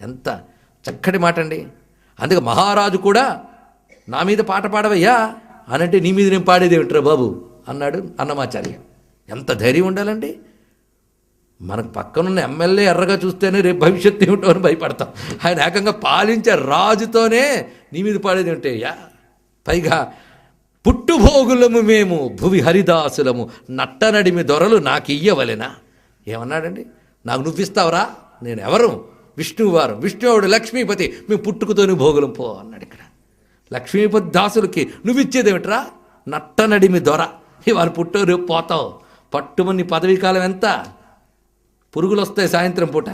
ఎంత చక్కటి మాట అండి అందుకే మహారాజు కూడా నా మీద పాట పాడవయ్యా అని అంటే నీ మీద నేను పాడేది ఏమిట్రా బాబు? అన్నాడు అన్నమాచార్య. ఎంత ధైర్యం ఉండాలండి. మనకు పక్కనున్న ఎమ్మెల్యే ఎర్రగా చూస్తేనే రేపు భవిష్యత్తు ఏమిటో అని భయపడతాం. ఆయన ఏకంగా పాలించే రాజుతోనే నీ మీద పాడేది ఉంటే యా పైగా పుట్టుభోగులము మేము భువి హరిదాసులము నట్టనడిమి దొరలు నాకు ఇయ్యవలెనా ఏమన్నాడండి? నాకు నువ్విస్తావరా నేను ఎవరు? విష్ణువారు విష్ణువుడు లక్ష్మీపతి మేము పుట్టుకతోని భోగులం పో అన్నాడు ఇక్కడ. లక్ష్మీపతి దాసులకి నువ్విచ్చేదేమిట్రా? నట్టనడిమి దొర. ఇవాళ పుట్టో రేపు పోతావు. పట్టుమని పదవీ కాలం ఎంత? పురుగులు వస్తాయి సాయంత్రం పూట.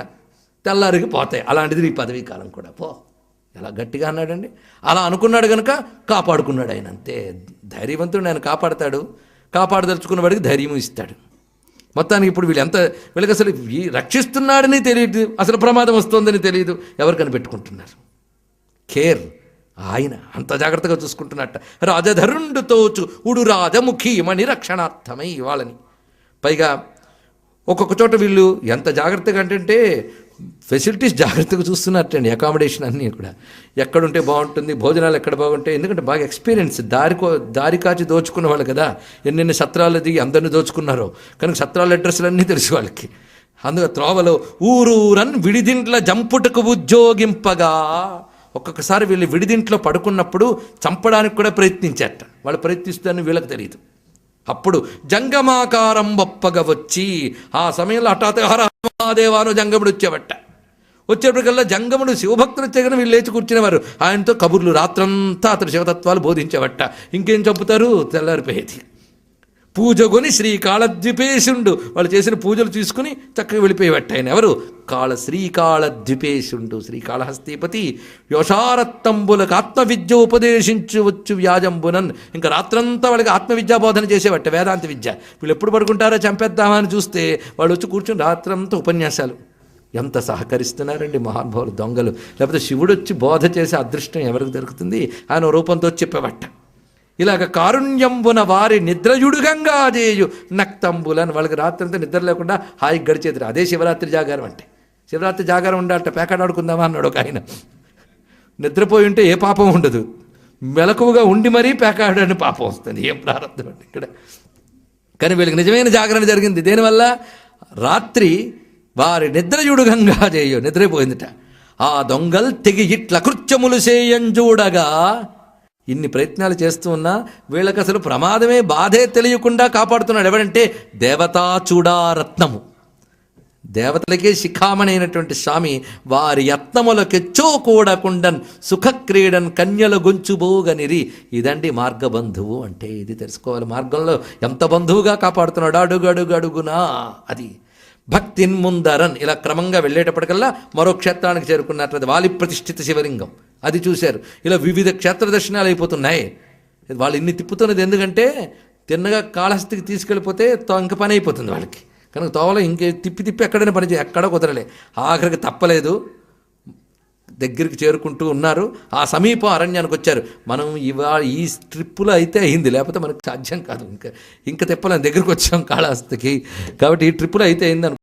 తెల్లారికి పోతాయి. అలాంటిది నీ పదవీ కాలం కూడా. పో. ఎలా గట్టిగా అన్నాడండి? అలా అనుకున్నాడు కనుక కాపాడుకున్నాడు ఆయన అంతే. ధైర్యవంతుడు ఆయన కాపాడతాడు. కాపాడదలుచుకున్న వాడికి ధైర్యం ఇస్తాడు. మొత్తానికి ఇప్పుడు వీళ్ళు ఎంత వీళ్ళకి అసలు రక్షిస్తున్నాడని తెలియదు అసలు ప్రమాదం వస్తుందని తెలియదు ఎవరు కనిపెట్టుకుంటున్నారు? కేర్ ఆయన అంత జాగ్రత్తగా చూసుకుంటున్నట్ట. రాజధరుండు తోచు ఉడు రాజముఖీమణి రక్షణార్థమై ఇవాళని. పైగా ఒక్కొక్క చోట వీళ్ళు ఎంత జాగ్రత్తగా అంటే ఫెసిలిటీస్ జాగ్రత్తగా చూస్తున్నట్టండి అకామిడేషన్ అన్నీ కూడా. ఎక్కడుంటే బాగుంటుంది భోజనాలు ఎక్కడ బాగుంటాయి ఎందుకంటే బాగా ఎక్స్పీరియన్స్ దారికో దారి కాచి దోచుకున్న వాళ్ళు కదా ఎన్నెన్ని సత్రాలు దిగి అందరిని దోచుకున్నారో. కనుక సత్రాల అడ్రస్లు అన్నీ తెలుసు వాళ్ళకి. అందులో త్రోవలో ఊరూరన్ విడిదింట్ల జంపుటకు ఉద్యోగింపగా. ఒక్కొక్కసారి వీళ్ళు విడిదింట్లో పడుకున్నప్పుడు చంపడానికి కూడా ప్రయత్నించేట. వాళ్ళు ప్రయత్నిస్తారని వీళ్ళకి తెలియదు. అప్పుడు జంగమాకారం బొప్పగా వచ్చి ఆ సమయంలో హఠాత్ మహాదేవాను జంగముడు వచ్చేవట. వచ్చేప్పటికల్లా జంగముడు శివభక్తులు వచ్చాకని వీళ్ళు లేచి కూర్చునేవారు. ఆయనతో కబుర్లు రాత్రంతా అతడు శివతత్వాలు బోధించేవట. ఇంకేం చంపుతారు? తెల్లారిపోయేది. పూజ కొని శ్రీ వాళ్ళు చేసిన పూజలు తీసుకుని చక్కగా వెళ్ళిపోయేవట్ట ఆయన ఎవరు? కాళ శ్రీకాళద్విపేశుండు శ్రీకాళహస్తీపతి యోషారత్తంబులకు ఆత్మవిద్య ఉపదేశించవచ్చు వ్యాజంబునన్. ఇంకా రాత్రంతా వాళ్ళకి ఆత్మవిద్యా బోధన చేసేవట్ట వేదాంత విద్య. వీళ్ళు ఎప్పుడు పడుకుంటారో చంపేద్దామా అని చూస్తే వాళ్ళు వచ్చి కూర్చుని రాత్రంతా ఉపన్యాసాలు. ఎంత సహకరిస్తున్నారండి మహానుభావులు దొంగలు. లేకపోతే శివుడు వచ్చి బోధ చేసే అదృష్టం ఎవరికి దొరుకుతుంది? ఆయన రూపంతో చెప్పేవట్ట ఇలాగ కారుణ్యంబున వారి నిద్రయుడుగంగా చేయు నక్తంబులని. వాళ్ళకి రాత్రంతా నిద్ర లేకుండా హాయి గడిచేది అదే శివరాత్రి జాగారం అంటే. శివరాత్రి జాగారం ఉండాలట పేకాడాడుకుందామా అన్నాడు ఒక ఆయన. నిద్రపోయి ఉంటే ఏ పాపం ఉండదు. మెలకువగా ఉండి మరీ పేకాడని పాపం వస్తుంది. ఏం ప్రారంభం అండి ఇక్కడ? కానీ వీళ్ళకి నిజమైన జాగరణ జరిగింది. దేనివల్ల? రాత్రి వారి నిద్రయుడుగంగా చేయు నిద్రపోయిందిట. ఆ దొంగల్ తెగి ఇట్ల కృత్యములు చేయంజూడగా ఇన్ని ప్రయత్నాలు చేస్తూ ఉన్నా వీళ్ళకి అసలు ప్రమాదమే బాధే తెలియకుండా కాపాడుతున్నాడు. ఎవడంటే దేవతా చూడారత్నము. దేవతలకే శిఖామణైనటువంటి స్వామి వారి యత్నములకెచ్చో కూడకుండన్ సుఖక్రీడన్ కన్యల గొంచుబోగనిరి ఇదండి మార్గబంధువు అంటే ఇది తెలుసుకోవాలి. మార్గంలో ఎంత బంధువుగా కాపాడుతున్నాడు అడుగు అడుగునా అది. భక్తిన్ ముందరన్ ఇలా క్రమంగా వెళ్ళేటప్పటికల్లా మరో క్షేత్రానికి చేరుకున్నట్లయితే వాలి ప్రతిష్ఠిత శివలింగం. అది చూశారు. ఇలా వివిధ క్షేత్ర దర్శనాలు అయిపోతున్నాయి. వాళ్ళు ఇన్ని తిప్పుతున్నది ఎందుకంటే తిన్నగా కాళహస్తికి తీసుకెళ్ళిపోతే తో- ఇంక పని అయిపోతుంది వాళ్ళకి. కనుక తోవలో ఇంకే తిప్పి తిప్పి ఎక్కడైనా పని ఎక్కడ కుదరలే. ఆఖరికి తప్పలేదు. దగ్గరికి చేరుకుంటూ ఉన్నారు. ఆ సమీపం అరణ్యానికి వచ్చారు. మనం ఇవాళ ఈ ట్రిప్పులో అయితే అయింది. లేకపోతే మనకు సాధ్యం కాదు. ఇంకా ఇంకా తిప్పలేం. దగ్గరికి వచ్చాం కాళహస్తికి. కాబట్టి ఈ ట్రిప్పులో అయితే అయింది